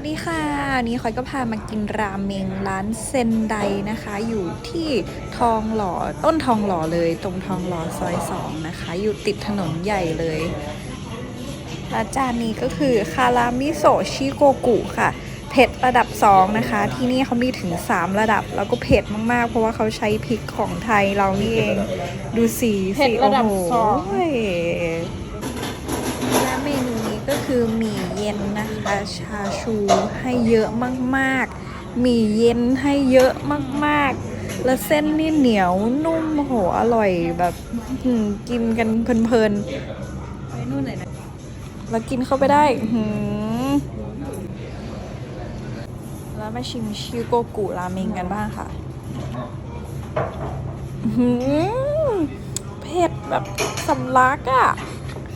วัสดีค่ะวันนี้คอยก็พามากินราเมงร้านเซนไดนะคะ อยู่ที่ทองหล่อต้นทองหล่อเลย ตรงทองหล่อซอยสองนะคะ อยู่ติดถนนใหญ่เลยและจานนี้ก็คือคารามิโซะชิโกกุค่ะ เผ็ดระดับ 2 นะคะ ที่นี่เขามีถึง 3 ระดับ แล้วก็เผ็ดมากๆ เพราะว่าเขาใช้พริกของไทยเรานี่เอง ดูสีเผ็ดสีระดับโอ้โห สอง และเมนูนี้ก็ คือหมี่เย็นนะคะ ชาชูให้เยอะมากๆหมี่เย็นให้เยอะมากๆ แล้วเส้นนี่เหนียวนุ่มโหอร่อยแบบอื้อหือกินกันเพลินไปนู่นเลยนะๆแล้วกินเข้าไปได้อื้อหือแล้วมาชิมชิโกกุราเมงกันบ้างค่ะอื้อหือเผ็ดแบบสำลักอะ่ะ